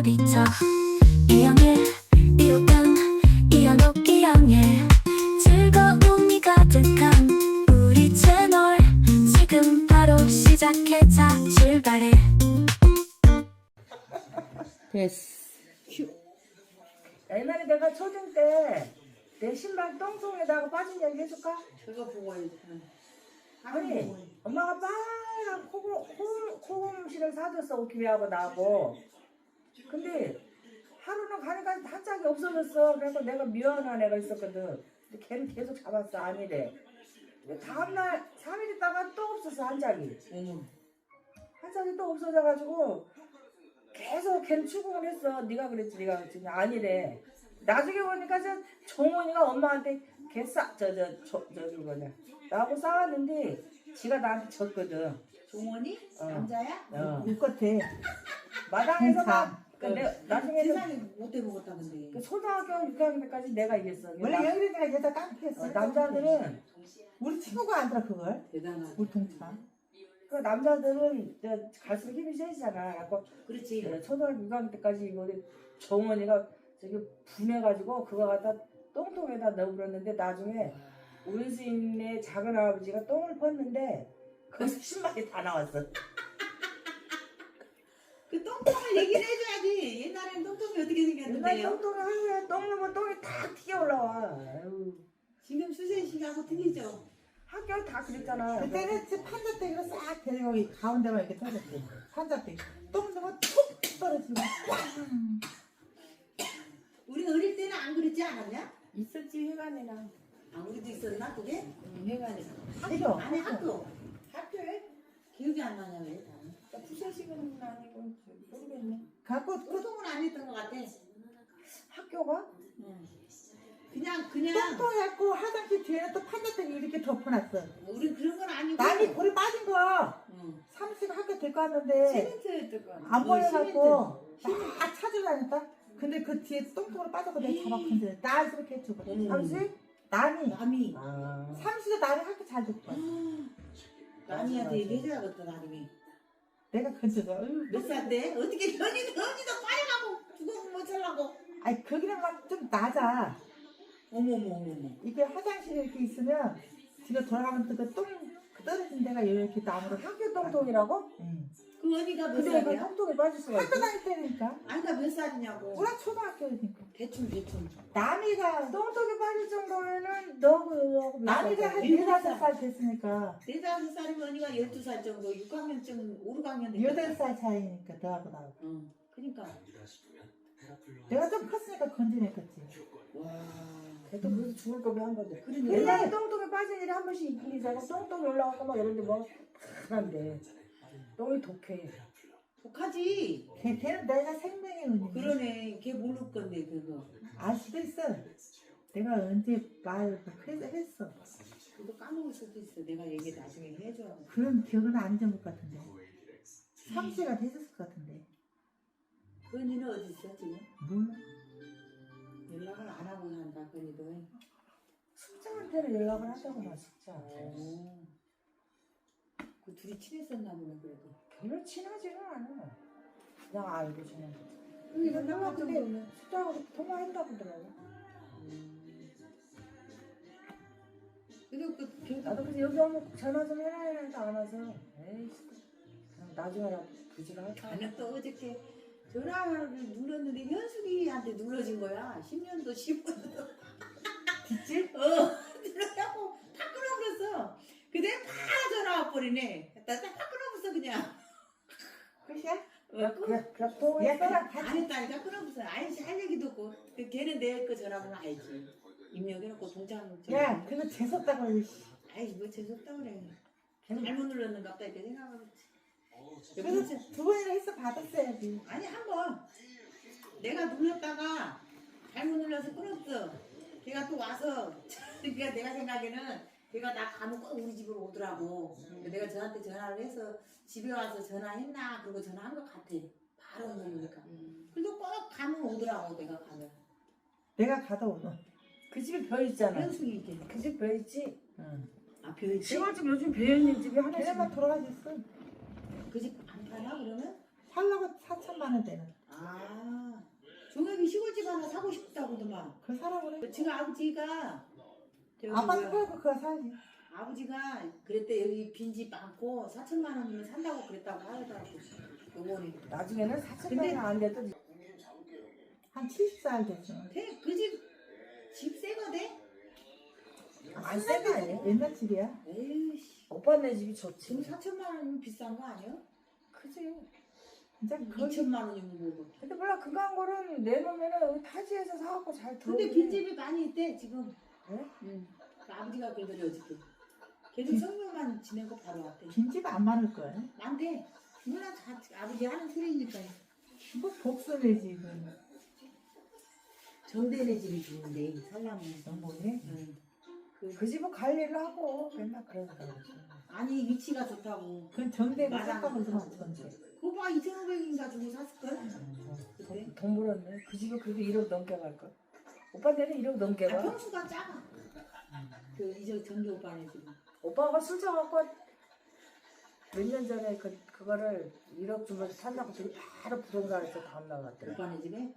놀이터 이영애 그래서 내가 미안한 애가 있었거든 근데 걔는 계속 잡았어 아니래 다음날 3일 있다가 또 없었어 한 짝이 어머. 한 짝이 또 없어져가지고 계속 걔는 추궁을 했어 네가 그랬지 네가 그랬지 아니래 나중에 보니까 저 종원이가 엄마한테 개싸저 저 저, 저기 뭐냐 나하고 싸웠는데 지가 나한테 졌거든 종원이? 어. 남자야? 어. 똑같아. 마당에서 막 근데 나중에는 세상에 못해 먹었다 근데. 그 초등학교 6학년 때까지 내가 이겼어 원래 나- 영일이가 여자 깡패였어. 어, 남자들은 우리 친구가 안 들어 그걸. 대단하다. 우리 동창. 그 남자들은 저 갈수록 힘이 세지잖아 그래갖고 그렇지. 네, 초등학교 6학년 때까지 이거 정원이가 저기 분해가지고 그거 갖다 똥통에다 넣어버렸는데 나중에 우리 주인의 작은 아버지가 똥을 펐는데 거기서 신발이 다 나왔어. 그 똥똥을 얘기를. 옛날엔 똥똥이 어떻게 옛날 생겼는데요? 똥통에 하루에 똥 넣으면 똥이 다 튀겨 올라와. 아유, 지금 수세 씨하고 틀리죠? 학교 다 그랬잖아. 그때는 저 판자대기로 싹 데리고 이 가운데만 이렇게 터졌지. 판자대기. 똥 넣으면 툭 떨어지고. 우리 어릴 때는 안 그랬지 않았냐? 있었지 회관이랑. 아 우리도 있었나 그게? 회관에. 학교. 아니 학교. 학교에? 기억이 안 나냐 왜? 부서식은 아니고 모르겠네. 갖고 그 고통은 안 했던 것 같아. 학교가? 응. 그냥 그냥 똥똥 해갖고 화장실 뒤에는 또 판자대기 이렇게 덮어놨어. 우리 그런 건 아니고. 남이 볼에 빠진 거. 응. 삼십 학교 데리고 왔는데 시멘트였을 거안 어, 보여갖고 막 찾으려니까. 근데 그 뒤에 똥통으로 빠져서 내가 잡아컨대. 딸스럽게 해주고. 어머. 삼시? 남이. 남이. 아. 삼시도 남이 학교 잘 줬고. 남이한테 얘기해줘야겠다 나중에. 내가 건져서. 어휴, 몇살 때? 어떻게 연이 연이도 빨려가고 죽어면 못 살라고. 아니 거기는 막좀 낮아. 어머머 어머머. 이게 화장실에 이렇게 있으면 뒤로 돌아가면 그똥 그 떨어진 데가 이렇게 나무로 학교 똥통이라고? 응. 그 언니가 몇 근데 그 살이야? 똥통에 빠질 수가 학교 있어. 다닐 때니까 아니가 몇 살이냐고. 우리 초등학교니까 대충 대충. 남이가 똥통에 빠질 정도면은 몇 남이가 살한 일곱 네다섯 살. 살 됐으니까 네 다섯 살이면 언니가 열두 살 정도, 6학년쯤, 5, 6학년 됐 여덟 살 차이니까 너하고 나하고 응. 그러니까. 내가 좀 컸으니까 건져냈겠지 와. 걔도 그래서 죽을 거면 한 건데. 그러네. 옛날에 똥통에 빠진 일이 한 번씩 있긴 있잖아. 똥통이 올라가고 막 이런데 뭐 다한데 똥이 독해. 독하지. 걔, 걔는 내가 생명의 은인 그러네. 걔 모를 건데 그거. 알 수도 있어 내가 언제 말 했어 그거 까먹을 수도 있어. 내가 얘기 나중에 해줘. 그런 기억은 안 잊은 것 같은데 삼시가 됐었을 것 같은데 그 언니는 어디 있어 지금? 몰라 연락을 안 하고 산다. 그 언니도. 숙자한테는 연락을 하자고 나 숙자. 오. 그 둘이 친했었나 보네 그래도. 별로 친하지는 않아. 그냥 알고 지내는 거지. 몰라, 나갈 근데 정도면. 숙자하고 통화한다고 그러더라고. 그래도 그 걔- 나도 그래서 여기 오면 전화 좀 해라 해는데 안 와서 에이 그냥 나중에라도 부지가 할까. 나는 또 어저께 전화를 눌렀는데 현숙이한테 눌러진 거야. 10년도 15년도. 뒷집? 어, 다 끊어버렸어. 근데 바로 전화 와버리네. 나딱 끊어버렸어 그냥. 그래 어, 그래 그래 얘. 거랑 안 같이 했다니까 끊어버렸어. 아이씨 할 얘기도 없고. 그 걔는 내거 전화번호 알지. 입력해놓고 동장 좀. 야 그거 재수없다고 그래 아이 뭐 재수없다 그래. 잘못 눌렀는가 보다 이렇게 생각하겠지. 그래서 두 번이나 해서 받았어야지 아니 한 번 내가 눌렀다가 잘못 눌러서 끊었어. 걔가 또 와서 그러니까 내가 생각에는 걔가 나 가면 꼭 우리 집으로 오더라고. 근데 내가 저한테 전화를 해서 집에 와서 전화했나 그러고 전화한 것 같아. 바로 누르니까. 그래도 꼭 가면 오더라고 내가 가면. 내가 가다 오너 그 집에 벼 있잖아. 현숙이 이게. 그집 벼 있지. 응. 아 벼 있지? 시골집 요즘 벼 있는 집이 하나씩. 걔네만 돌아가셨어 그 집 안 파나 그러면? 살라고 4천만 원 되는 아 하나 사고 싶다고더만. 그거 사라 그래. 지금 아버지가 저기 아빠 뭐야, 사고 그거 사야지. 아버지가 그랬대 여기 빈집 많고 4천만 원이면 산다고 그랬다고 하더라고. 요번에 나중에는 4천만 근데- 원안 돼도 한 70살 됐어. 그집집 새거대? 안센거 아니에요? 옛날 집이야. 에이씨. 오빠네 집이 지금 좋지. 4천만 원이면 비싼 거 아니야? 그지. 진짜 그 2천만 원이면 뭐고. 근데 몰라 그간 거는 내놓으면은 타지에서 사갖고 잘 들어. 근데 빈집이 많이 있대 지금. 그래? 응. 그 아버지가 그러더니 어저께. 걔도 성묘만 지내고 바로 왔대. 빈집 안 많을 거야. 많대. 누나 다 아버지 하는 소리니까. 뭐 복수네 집은. 정대네 집이 좋은데 살라면. 정보네. 응. 그 그 집은 관리를 하고 맨날 그러더라고. 아니 위치가 좋다고. 그건 정대가 마당. 삭감을 좀 하던데. 그거 봐 2,500인가 주고 샀을 걸? 그때? 돈, 돈 벌었네. 그 집에 그래도 1억 넘게 갈걸. 오빠네는 1억 넘게 아, 가. 평수가 작아. 그 이제 전기 오빠네 집. 오빠가 술 사갖고 몇 년 전에 그, 그거를 1억 주면서 산다고 저기 바로 부동산에서 다음 날 갔더래. 오빠네 집에?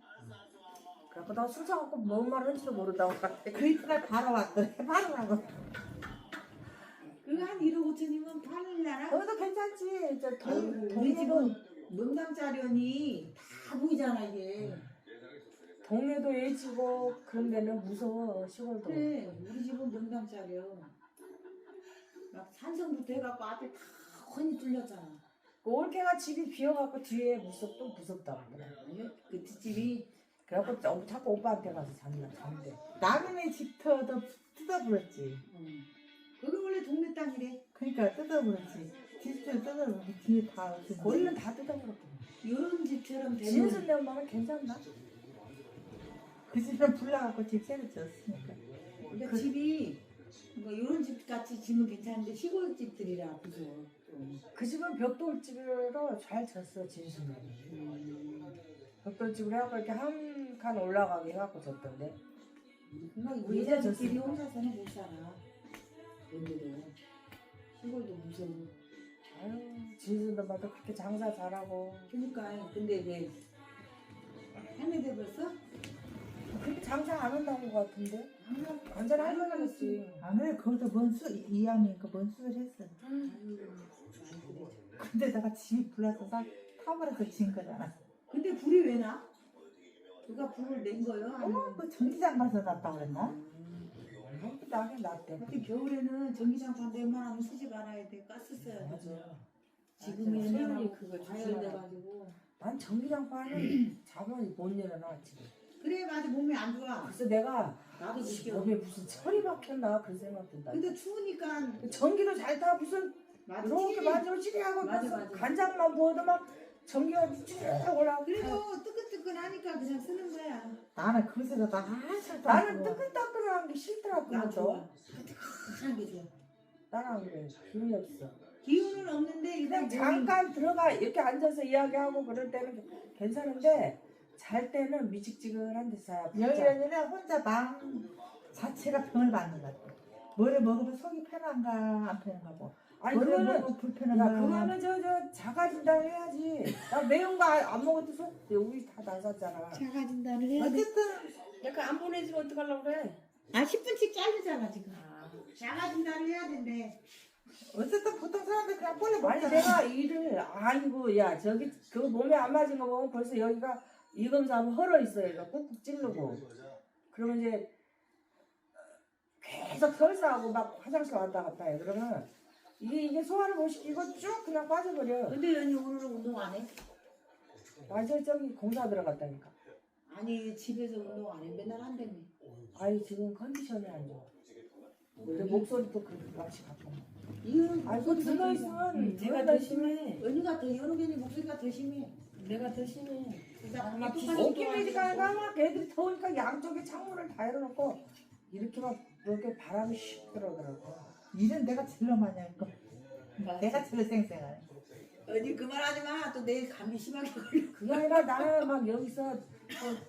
그래갖고 나 술 사갖고 뭔말 하는지도 모른다고 갔대. 그 이튿날 바로 왔더래. 바로 가고. 그거 한 1억 5천이면 팔릴라나? 거기도 괜찮지. 저 동, 우리 동네도, 집은 명당짜려니 다 보이잖아 이게. 동네도 예지고 그런 데는 무서워 시골도. 그래 우리 집은 명당짜려. 막 산성부터 해갖고 앞에 다 훤히 뚫렸잖아. 그 올케가 집이 비어갖고 뒤에 무섭 또 무섭다고. 그래. 그 뒷집이 그래갖고 저- 자꾸 오빠한테 가서 잔다 잔대. 남인의 집터도 뜯어버렸지. 음. 거기 원래 동네 땅이래. 그러니까 뜯어버렸지. 집터 뜯어버리고 뒤에 다 거기는 다 뜯어버렸고. 요런 집처럼 되는 지은순 내 엄마는 괜찮나? 그 집은 불나갖고 집 새로 지었으니까. 그러니까 그- 집이 뭐 이런 집 같이 지면 괜찮은데 시골 집들이라. 좀. 그 집은 벽돌집으로 잘 졌어. 음. 벽돌집으로 해갖고 이렇게 한 칸 올라가게 해갖고 졌던데. 그러니까 우리 졌으니까. 혼자서는 못 살아. 얘들은 시골도 무서워. 아유 진순도 봐도 그렇게 장사 잘하고. 그러니까 근데 왜 할매들 벌써? 그렇게 장사 안 한다는 것 같은데? 완전 할머니겠지. 안 그래, 거기서 뭔 수, 이양이니까 뭔 수를 했어. 많이 그래. 근데다가 집이 불나서 사, 타버려서 진 거잖아. 근데 불이 왜 나? 누가 불을 낸 거요? 어, 아니면 그 전기장 가서 났다 그랬나? 음. 나긴 낫대. 하여튼 겨울에는 전기장판 웬만하면 쓰지 말아야 돼. 가스 써야 돼. 소연이 옛날하고 그거 과열돼가지고. 난 전기장판은 자본이 못 내려놔 지금. 그래 맞아 몸이 안 좋아. 그래서 내가 나도 느껴. 몸에 무슨 철이 박혔나 그런 생각 든다. 근데 추우니까 전기도 잘 타 무슨 맞아. 이렇게 만져지리하고 맞아, 무슨 맞아. 간장만 부어도 막 전기가 쭉 올라오고 그래도 뜨끈뜨끈하니까 그냥 쓰는 거야. 나는 그새가 나 한참 나는 뜨끈따끈한 게 싫더라고 나 좋아. 그것도 뜨끈한 게 좋아. 안 그래 기운이 없어 기운은 없는데 일단 잠깐 들어가 이렇게 앉아서 이야기하고 그럴 때는 괜찮은데 잘 때는 미직지근한 데서 자야 여기는 혼자 마음 자체가 병을 받는 것 같아. 뭐를 먹으면 속이 편한가 안 편한가 뭐. 아니 뭐를 그거는 먹으면 불편한가. 그거는 저 저 자가 진단을 해야지 나 매운 거 안 먹어도 속 우리 다 나섰잖아 자가 진단을 해야 돼. 어쨌든 내가 안 보내주면 어떡하려고 그래 아 10분씩 자르잖아 지금. 자가 진단을 해야 된대. 어쨌든 보통 사람들 그냥 꼴려 아니 먹잖아. 내가 일을 아이고 야 저기 그거 몸에 안 맞은 거 보면 벌써 여기가 이 검사 하면 헐어 있어요. 그러니까 꾹꾹 찌르고 그러면 이제 계속 설사하고 막 화장실 왔다 갔다 해. 그러면 이게 이게 소화를 못 시키고 쭉 그냥 빠져버려. 근데 연이 오늘은 운동 안 해? 완전 저기 공사 들어갔다니까. 아니 집에서 운동 안 해. 맨날 한다며. 아이 지금 컨디션이 안 좋아. 근데 목소리도 그렇게 같이 갖고. 이거는 아이 그 들어 있으면 내가 더 심해. 연이가 더 여러 개니 목소리가 더 심해. 내가 더 심해. 그러니까 아마 똑같이 오키메디가 막 애들이 더우니까 양쪽에 창문을 다 열어놓고 이렇게 막 이렇게 바람이 슉 들어오더라고. 일은 내가 제일 많이 할 거. 내가 제일 쌩쌩하네. 언니 그만하지 마. 또 내일 감기 심하게 걸려. 그게 아니라 나는 막 여기서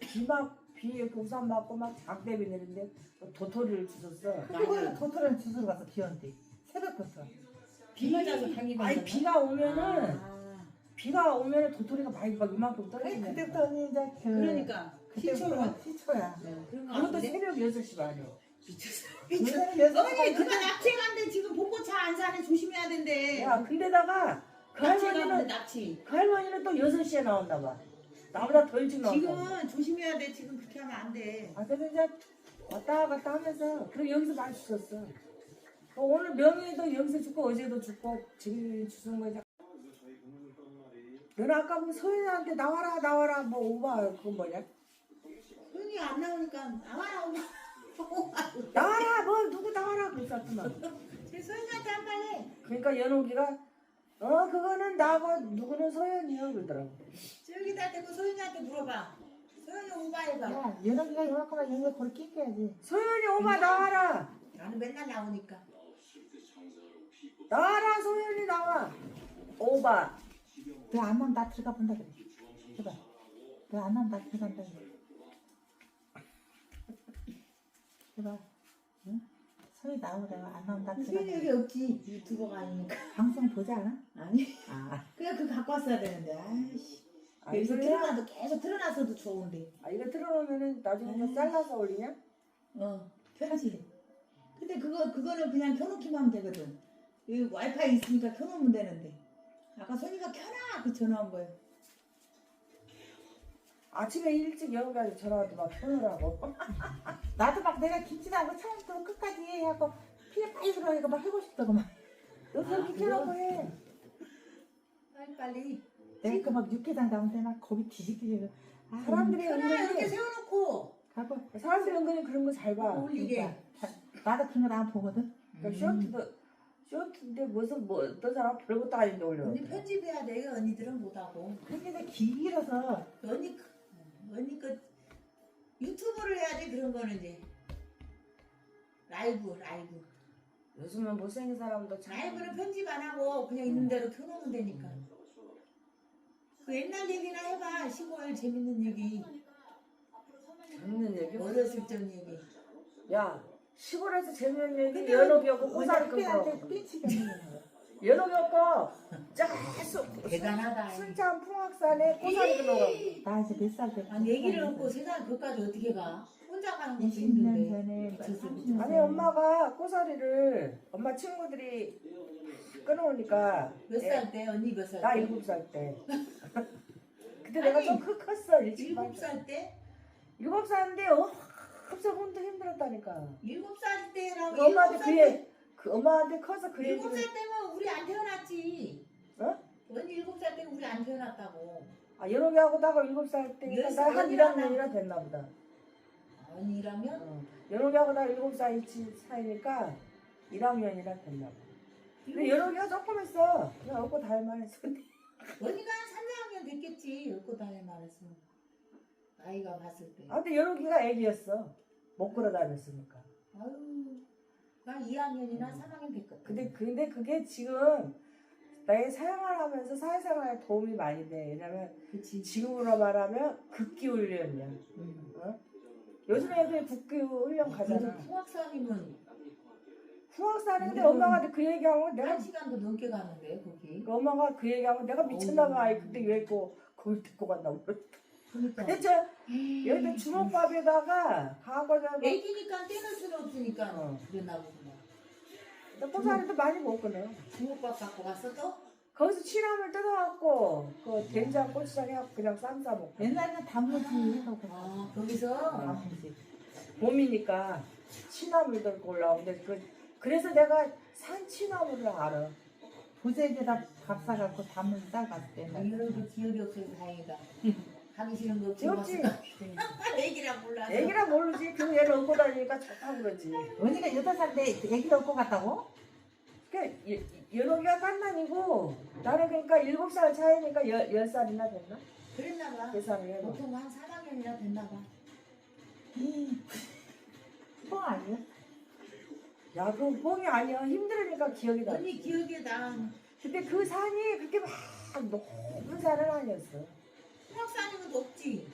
비막 비 우산 맞고 막 장대비 내는데 도토리를 주셨어. 그거는 도토리는 주스러 가서 비었는데 새벽부터. 비 맞아서 감기 걸려. 아니 비가 오면은 아, 비가 오면은 도토리가 많이 막 이만큼 아니 떨어지네. 그때부터 언니 이제 그 그러니까 시초야. 시초야. 그런 거 그것도 같은데? 새벽 6시 반에. 미쳤어. 여섯 어머니 그거 납치해간데 지금 봄꽃 차안 사네 조심해야 된대. 야, 근데다가 그 납치해가는데 할머니는, 납치. 그 할머니는 또 6시에 나온다 봐. 나보다 더 일찍 나온다. 지금은 조심해야 돼. 지금 그렇게 하면 안 돼. 아, 근데 이제 왔다 갔다 하면서, 그리고 여기서 많이 주셨어. 어, 오늘 명예도 여기서 죽고, 어제도 죽고, 지금 주는 거지. 너는 아까 뭐 서현이한테 나와라, 나와라, 뭐, 오바, 그건 뭐냐? 손이 안 나오니까 나와라 오마. 나와라, 뭐, 누구 나와라, 그랬었구만. 제 소연이한테 한말 해. 그러니까 연옥이가, 어, 그거는 나고, 누구는 서현이요, 그러더라고. 저기다 대고 소연이한테 물어봐. 소연이 오바 해봐. 야, 연하기가 이만큼만 연하 그렇게 끼야지. 서현이 오바 나와라! 나는 맨날 나오니까. 나와라, 소현이 나와! 오바. 너안 나면 나 들어가 본다 그래. 해봐. 너안 나면 나 들어간다 그래. 해봐. 응? 소리 나오다가 안 나면 나 들어간다. 여기 없지. 유튜버가 아니니까. 방송 보지 않아? 아니. 아. 그냥 그 갖고 왔어야 되는데. 아이씨. 아, 여기서 이거, 틀어놔도 계속 틀어놔서도 좋은데. 아, 이거 틀어놓으면은 나중에 또 잘라서 올리냐? 어, 편하지. 근데 그거 그거는 그냥 켜놓기만 하면 되거든. 여기 와이파이 있으니까 켜놓으면 되는데. 아까 소니가 켜라 그 전화 온 거예요. 아침에 일찍 여기까지 전화와도 막 켜놓으라고. 나도 막 내가 김치도 하고 처음부터 끝까지 해갖고 피에 빨리 들어가니까 막 하고 싶다고 막. 너 그렇게 아, 켜놓고 해. 빨리 빨리. 내가 그 막 육개장 나오는데 막 겁이 뒤집히고. 아, 사람들이 켜라 이렇게 은근히, 세워놓고 가고 사람들이 은근히 그런 거 잘 봐. 올리게. 그러니까 나도 그런 거 나만 보거든. 그러니까 쇼트도, 쇼트인데 무슨 뭐 어떤 사람 별것도 아닌데 올려. 언니 편집해야 돼. 언니들은 못하고. 근데 내 길어서 언니 그- 언니 그 유튜브를 해야지 그런 거는 이제 라이브 라이브. 요즘은 못생긴 사람도 참. 라이브는 편집 안 하고 그냥 있는 대로 켜놓으면 되니까. 그 옛날 얘기나 해봐. 시골 재밌는 얘기. 재밌는 얘기? 어렸을 적 얘기. 야, 시골에서 재밌는 얘기 연옥이었고 꼬사리 끊고. 연옥이었고, 쫙 대단하다. 순창 풍악산에 꼬사리 끊어가고. 나 이제 몇살 때? 아니 얘기를 듣고 세상 그까지 어떻게 가? 혼자 가는 것도 20년 힘든데. 전에 미쳤어, 30년 아니 엄마가 꼬사리를 엄마 친구들이 끊어오니까 몇 살 때? 언니 몇 살 때? 나 일곱 살 때. 그때 내가 아니, 좀 크- 컸어 일곱 살 때? 일곱 살인데 어 갑자기 혼자 힘들었다니까. 일곱 살 때라고 그 엄마한테 일곱 살 그얘 그 엄마한테 커서 그 일곱 얘기를 살 때면 우리 안 태어났지. 어? 언니 일곱 살 때는 우리 안 태어났다고. 아 연옥이 하고 나가 일곱 살 때니까 열 나한 살 1학년이나 됐나 보다. 언니라면? 어. 연옥이 하고 나 일곱 살 차이니까 1학년이나 됐나 봐. 근데 연옥이가 조금 했어. 그냥 없고 닮아했어. 근데 언니가 한 3, 4학년 됐겠지. 열고 다닐 말했어. 나이가 봤을 때. 아 근데 연옥이가 애기였어. 못 걸어 다녔으니까. 아유, 난 2학년이나 3학년 됐거든. 근데 근데 그게 지금 나의 생활 하면서 사회생활에 도움이 많이 돼. 왜냐면 그치. 지금으로 말하면 극기 훈련이야. 음. 어? 요즘 애들 국기 훈련 가잖아. 풍악산이면 후학사는데 엄마가 그 얘기하면 내가 한 시간도 넘게 가는데 거기. 그 엄마가 그 얘기하면 내가 미쳤나봐. 아이 근데 왜 있고 그걸 듣고 간다. 그러니까. 근데 저 여기다 주먹밥에다가 가고자 애기니까 떼낼 수는 없으니까 어. 그랬나 보구나. 꼬사리도 많이 먹거든. 주먹밥 갖고 갔어 또? 거기서 취나물 뜯어갖고 그 된장 고추장 해갖고 그냥 쌈싸 먹고. 옛날에는 단무지 해놓고 아 거기서 단무지. 봄이니까 취나물 들고 올라오는데 그 그래서 내가 산 취나물을 알아. 보재기에다 밥 싸갖고 단무지 싸갔을 때. 이런 그 기억이 없어서 다행이다. 하기 싫은 거 없지. 귀엽지? 애기랑 몰라서. 애기라 모르지. 그 얘를 업고 다니니까 좋다고 그러지. 언니가 여덟 살 때 애기를 얻고 갔다고? 그러니까 연옥이가 깐난이고 나는 그러니까 일곱 살 차이니까 열, 열 살이나 됐나? 그랬나 봐. 계산을 해봐. 보통 한 4학년이나 됐나 봐. 뭐뻥 아니야? 야, 그 뻥이 아니야. 힘들으니까 기억이 나. 언니 기억에 나 근데 그 산이 그렇게 막 높은 산은 아니었어. 풍악산이면 높지.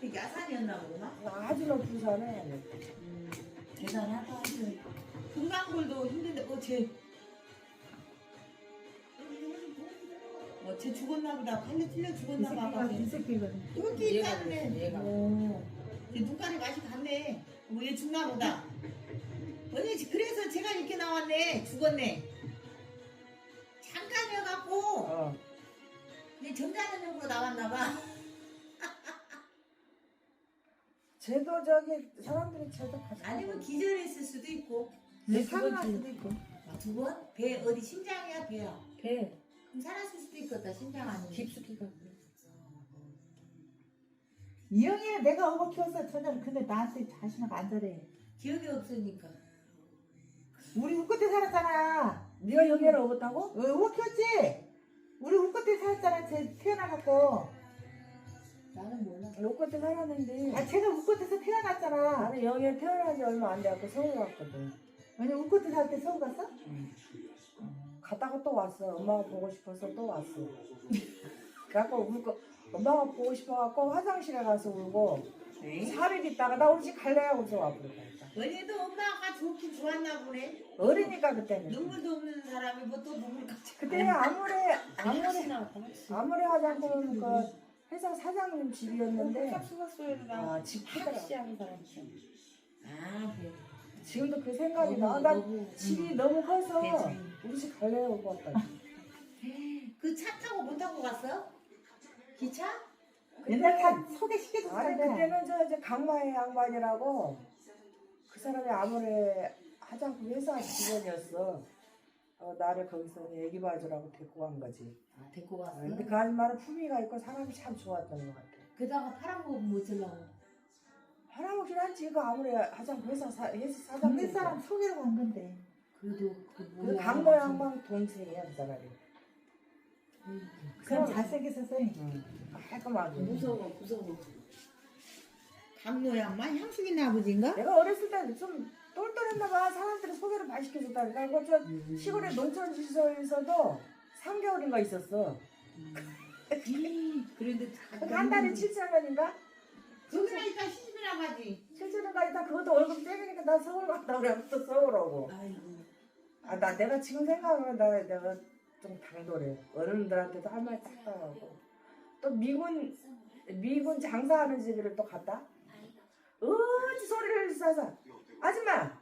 근데 야산이었나 보구나. 아주 높은 아니었어. 음, 대단하다. 금강굴도 힘든데 어제 어 어, 쟤 죽었나 보다. 팔려 틀려 이 죽었나 새끼가 봐. 이 새끼거든. 여기 있다네. 얘가 오. 쟤 눈깔이 맛이 갔네. 뭐 얘 죽나 보다. 언니 그래서 제가 이렇게 나왔네. 죽었네. 잠깐이어갖고 어. 그냥 점잖으려고 나왔나 봐. 쟤도 저기 사람들이 쟤도 같이 아니면 기절했을 수도 있고. 내 네, 사고 날 그거지. 수도 있고. 아, 두 번? 배 어디 심장이야 배야? 배 그럼 살았을 수도 있겠다 심장 아니면. 깊숙이가 이영이는 내가 어버 키웠어 전혀 근데 나한테 자신하고 안 저래. 기억이 없으니까. 우리 우끝에 살았잖아. 네가 여기를 오겠다고? 어, 어버 키웠지? 우리 우끝에 살았잖아. 쟤 태어나갖고. 나는 몰라. 요것도 살았는데 아 제가 우끝에서 태어났잖아. 나는 영희에 태어난 지 얼마 안 돼갖고 서울 갔거든 아니 우끝에 살 때 서울 갔어? 갔다가 또 왔어 엄마가 보고 싶어서 또 왔어 그래갖고 울고 엄마가 보고 싶어갖고 화장실에 가서 울고 3일 있다가 나 우리 집 갈래 하고서 와버렸다 언니도 엄마가 좋긴 좋았나 보네. 어리니까 그때는 눈물도 없는 사람이 뭐 또 눈물 같이. 그때 아무리 아무리 아무래나 아무리 하자고는 그 회사 사장님 집이었는데 아, 집 크더라 하는 사람이죠. 아, 배. 지금도 그 생각이 나. 나 너무, 집이 너무 커서. 우리 집 갈래 하고 왔다 그 차 타고 못 타고 갔어? 기차? 옛날 다 소개시켜줬어. 아니 그때는 저 이제 강마의 양반이라고 그 사람이 아무리 화장품 회사 직원이었어. 어, 나를 거기서 애기 봐주라고 데리고 간 거지. 아, 데리고 갔어. 아, 근데 그 아줌마는 품위가 있고 사람이 참 좋았던 것 같아. 게다가 파란 거뭐 어쩌려고. 할아버지는 한지 그 아무리 화장품 회사 사, 회사 사장. 동네 사람 소개로 간 건데. 그래도 그 그 뭐야. 강모 양반 동생이야 그 사람이. 음, 그럼 잘생겼었어. 응. 깔끔하게. 무서워, 무서워. 양반 향수긴 아버지인가? 내가 어렸을 때 좀 똘똘했나 봐. 사람들이 소개를 많이 시켜줬다니까. 이거 저 시골의 농촌 시설에서도 3개월인가 있었어. 그런데 그한 달에 7천 원인가? 거기나 있다 시집이나 가지. 7천 원가 있다 그것도 월급 떼니까 나 서울 간다 그래 또 서울 오고. 아이고. 아 나 내가 지금 생각하면 나 내가 좀 당돌해. 어른들한테도 할말딱 하고. 또 미군 미군 장사하는 집을 또 갔다. 어찌 소리를 싸서 아줌마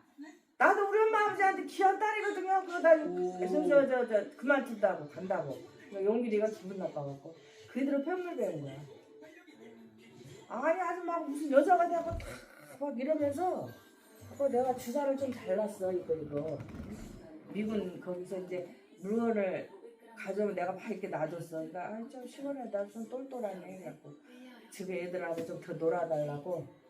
나도 우리 엄마 아버지한테 귀한 딸이거든요. 그거 나 저저저 저, 저, 그만 둔다고 간다고. 그러니까 용길이가 기분 나빠갖고 그대로 편물 배운 거야. 아니 아줌마 무슨 여자가 되고 탁막 이러면서 그거 내가 주사를 좀 잘랐어 이거 이거 미군 거기서 이제 물건을 가져오면 내가 막 이렇게 놔뒀어. 그러니까 아좀 시원해 나좀 똘똘하네 해갖고 집에 애들하고 좀 더 놀아달라고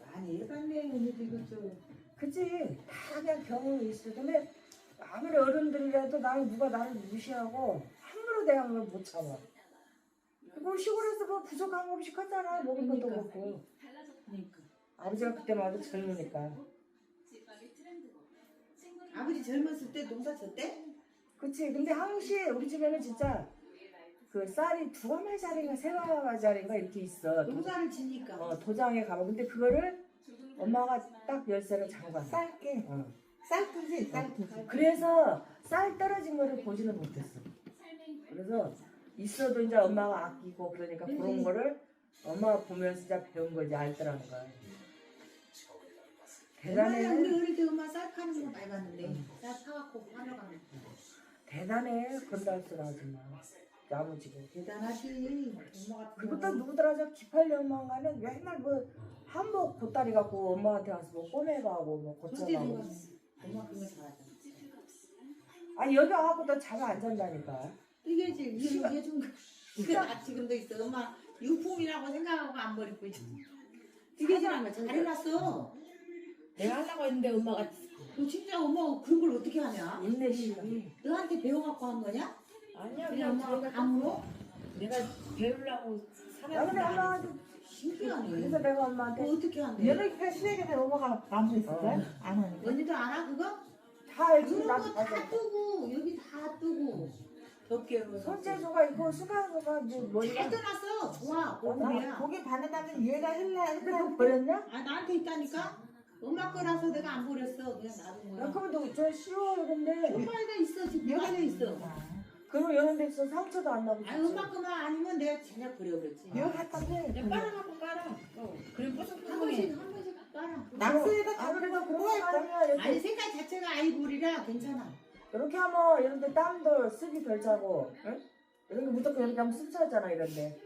많이 해봤네 언니도 이거 좀. 그치 다 그냥 경험이 있어. 근데 아무리 어른들이라도 나는 누가 나를 무시하고 함부로 대하면 못 참아. 그리고 시골에서 뭐 부족한 거 없이 컸잖아. 먹을 것도 그러니까. 없고. 그러니까. 아버지가 해도 젊으니까. 아버지 젊었을 때 농사 졌대? 그치. 근데 항시 우리 집에는 진짜 그 쌀이 두 가마짜리인가 세 가마짜리인가 이렇게 있어. 도, 농사를 지니까. 어, 도장에 가면. 근데 그거를 엄마가 딱 열쇠를 잠궈. 쌀게. 어. 쌀투지 쌀투지. 그래서 쌀 떨어진 거를 보지는 못했어. 그래서 있어도 이제 엄마가 아끼고 그러니까 그런 거를 엄마가 보면서 진짜 배운 거지 알더라는 거야. 대단해. 우리 대단해. 어릴 때 엄마 쌀 파는 거 많이 봤는데 쌀 사갖고 파러 가는 거. 대단해. 건달스 아줌마. 야무지고. 대단하지. 엄마 같은 그리고 또 경우는. 누구더라 저 기팔려 엄마가는 맨날 뭐 한복 보따리 갖고 엄마한테 와서 뭐 꼬매가고 뭐 고쳐가고. 엄마 그거 잘하잖아. 아니 여기 와갖고 너 잠을 안 잔다니까. 이게 지금 이게 이게 좀나 지금도 있어. 엄마 유품이라고 생각하고 안 버리고 있어. 이게 지금 잘 해놨어. 내가 하려고 했는데 엄마가 너 진짜 엄마 그런 걸 어떻게 하냐? 인내심이. 너한테 배워갖고 한 거냐? 아니야 그냥 엄마가 내가 감으로? 내가 배우려고 나 근데 살았는데 안 엄마한테 신기하네. 그래서 내가 엄마한테 그거 어떻게 한대? 연예기가 시댁에 서 엄마가 마무리했을걸? 어. 안 하니까. 언니도 알아 그거? 다 알지 그런 나도 거다다 뜨고 여기 다 뜨고 덮개로 손재주가 있고 수강소가 이제 머리가 잘 떠났어 좋아 나 오늘이야 보기 받는다면 얘가 했나 근데 했나 그거 버렸냐? 아 나한테 있다니까 엄마 거라서 내가 안 버렸어 그냥 놔둔 야 거야 그럼 너저 쉬워 근데 엄마가 있어 지금 여기 됐어 상처도 안 나고 아니 엄마 거만 아니면 내가 제작 버려버렸지. 이거 갖다 대. 그냥 빨아갖고 깔아. 어. 그럼 한 뽀송뽀송해. 번씩 한 번씩 빨아. 낙서에다 아 그래도 거 그런 뭐야? 거 아니야 아니 이렇게 색깔 자체가 아이보리라 괜찮아. 이렇게 하면 이런 데 땀도 습이 덜 차고 응? 이런 게 무조건 이렇게 하면 습 차잖아 이런 데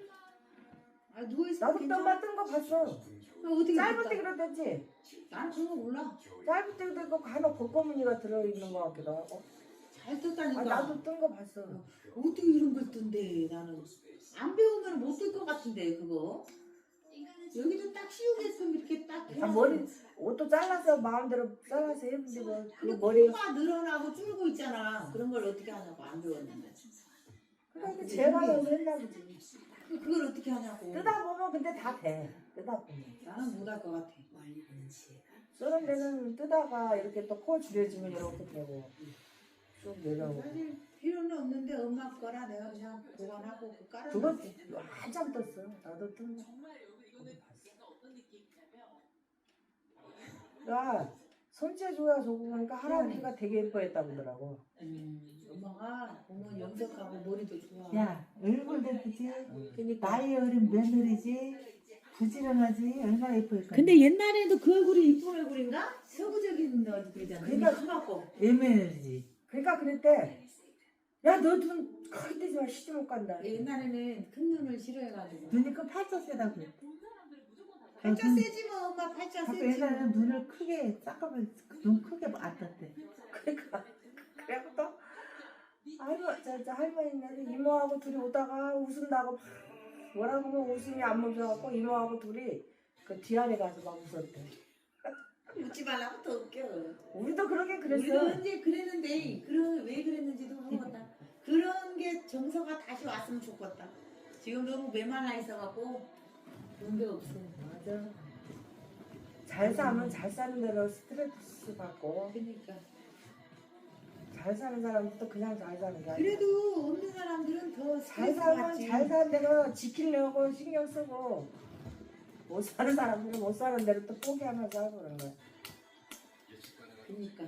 아 누워 있어. 나도 땀만 뜬거 봤어 어떻게 짧을. 때 그랬댔지 나는 그런 거 몰라. 짧을 때도 있고 간혹 겉고무늬가 들어있는 것 같기도 하고 잘 떴다니까. 아 나도 뜬 거 봤어 어떻게 이런 걸 뜬대 나는. 안 배우면 못 뜰 것 같은데 그거. 여기도 딱 씌우게끔 이렇게 딱 아, 머리 옷도 잘라서 마음대로 잘라서 해면 되고 그 머리 코가 늘어나고 줄고 있잖아. 그런 걸 어떻게 하냐고 안 배웠는데. 그러니까 제가서 했나 보지. 그- 그걸 어떻게 하냐고. 뜨다 보면 근데 다 돼. 뜨다 보면. 나는 못 할 것 같아. 쓰는 데는 뜨다가 이렇게 또 코 줄여주면 이렇게 되고 쭉 내려오고 사실 필요는 없는데 엄마 거라 내가 그냥 보관하고 그 깔아 그거 한참 떴어 나도 뜬 거. 야 손재주가 좋고 그러니까 할아버지가 되게 예뻐했다고 그러더라고 음, 엄마가 보면 염색하고 머리도 좋아 야 얼굴도 예쁘지. 그러니까 나이 어린 며느리지. 부지런하지. 얼마나 예쁠까. 근데 옛날에도 그 얼굴이 이쁜 얼굴인가? 서구적인 얼굴 그러잖아 그러니까 커갖고 애매느리지. 그러니까 그랬대 야 너눈 크게 뜨지 마. 시집 못 간다. 옛날에는 큰 눈을 싫어해가지고. 눈이 그 팔자 세다고. 팔자 눈- 세지 뭐 엄마 팔자 자꾸 세지. 옛날에는 눈을 크게 쌍꺼풀 눈 크게 안 떴대. 그러니까 그래갖고 또 할머 저, 저 할머니는 이모하고 둘이 오다가 웃은다고 막 뭐라고 하면 웃음이 안 멈춰갖고 이모하고 둘이 그 뒤안에 가서 막 웃었대 웃지 말라고 더 웃겨. 우리도 그러긴 우리도 그랬어 언제 그랬는데 그런 왜 그랬는지도 모르겠다. 그런 게 정서가 다시 왔으면 좋겠다. 지금 너무 메말라 있어갖고 그런 게 없어 맞아. 잘 사면 잘 사는 대로 스트레스 받고. 그러니까. 잘 사는 사람도 그냥 잘 사는 게 아니야. 그래도 없는 사람들은 더 잘 스트레스 살면 받지. 잘 사는 대로 지키려고 신경 쓰고 못 사는 사람들은 못 사는 대로 또 포기하면서 하고 그런 거야 그러니까